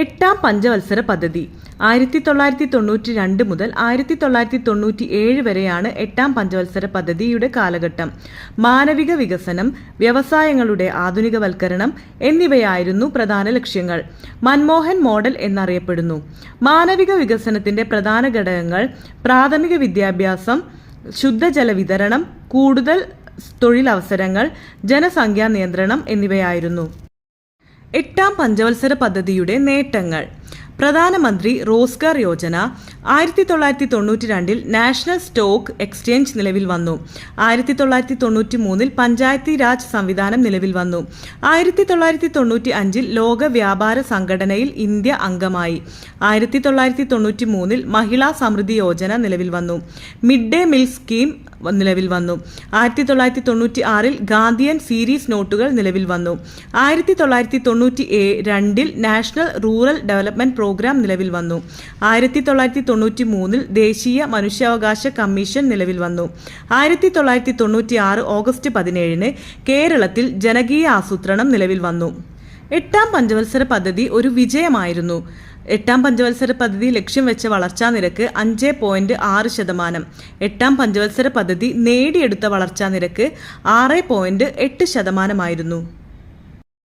എട്ടാം പഞ്ചവത്സര പദ്ധതി. ആയിരത്തി തൊള്ളായിരത്തി തൊണ്ണൂറ്റി രണ്ട് മുതൽ ആയിരത്തി തൊള്ളായിരത്തി തൊണ്ണൂറ്റി ഏഴ് വരെയാണ് എട്ടാം പഞ്ചവത്സര പദ്ധതിയുടെ കാലഘട്ടം. മാനവിക വികസനം വ്യവസായങ്ങളുടെ ആധുനികവൽക്കരണം എന്നിവയായിരുന്നു പ്രധാന ലക്ഷ്യങ്ങൾ. മൻമോഹൻ മോഡൽ എന്നറിയപ്പെടുന്നു. മാനവിക വികസനത്തിന്റെ പ്രധാന ഘടകങ്ങൾ പ്രാഥമിക വിദ്യാഭ്യാസം ശുദ്ധജല വിതരണം കൂടുതൽ തൊഴിലവസരങ്ങൾ ജനസംഖ്യാ നിയന്ത്രണം എന്നിവയായിരുന്നു. എട്ടാം പഞ്ചവത്സര പദ്ധതിയുടെ നേട്ടങ്ങൾ. പ്രധാനമന്ത്രി റോസ്ഗാർ യോജന ആയിരത്തി തൊള്ളായിരത്തി തൊണ്ണൂറ്റി രണ്ടിൽ നാഷണൽ സ്റ്റോക്ക് എക്സ്ചേഞ്ച് നിലവിൽ വന്നു. ആയിരത്തി തൊള്ളായിരത്തി തൊണ്ണൂറ്റി മൂന്നിൽ പഞ്ചായത്തി രാജ് സംവിധാനം നിലവിൽ വന്നു. ആയിരത്തി തൊള്ളായിരത്തി തൊണ്ണൂറ്റി അഞ്ചിൽ ലോക വ്യാപാര സംഘടനയിൽ ഇന്ത്യ അംഗമായി. ആയിരത്തി തൊള്ളായിരത്തി തൊണ്ണൂറ്റി മൂന്നിൽ മഹിളാ സമൃദ്ധി യോജന നിലവിൽ വന്നു. മിഡ് ഡേ മിൽ സ്കീം നിലവിൽ വന്നു. ആയിരത്തി തൊള്ളായിരത്തി തൊണ്ണൂറ്റി ആറിൽ ഗാന്ധിയൻ സീരീസ് നോട്ടുകൾ നിലവിൽ വന്നു. ആയിരത്തി തൊള്ളായിരത്തി തൊണ്ണൂറ്റി രണ്ടിൽ നാഷണൽ റൂറൽ ഡെവലപ്മെന്റ് പ്രോഗ്രാം നിലവിൽ വന്നു. ആയിരത്തി തൊള്ളായിരത്തി തൊണ്ണൂറ്റി മൂന്നിൽ ദേശീയ മനുഷ്യാവകാശ കമ്മീഷൻ നിലവിൽ വന്നു. ആയിരത്തി തൊള്ളായിരത്തി തൊണ്ണൂറ്റി ആറ് ഓഗസ്റ്റ് പതിനേഴിന് കേരളത്തിൽ ജനകീയ ആസൂത്രണം നിലവിൽ വന്നു. എട്ടാം പഞ്ചവത്സര പദ്ധതി ഒരു വിജയമായിരുന്നു. എട്ടാം പഞ്ചവത്സര പദ്ധതി ലക്ഷ്യം വെച്ച വളർച്ചാ നിരക്ക് അഞ്ച് പോയിന്റ് ആറ് ശതമാനം. എട്ടാം പഞ്ചവത്സര പദ്ധതി നേടിയെടുത്ത വളർച്ചാ നിരക്ക് ആറ് പോയിന്റ് എട്ട് ശതമാനമായിരുന്നു.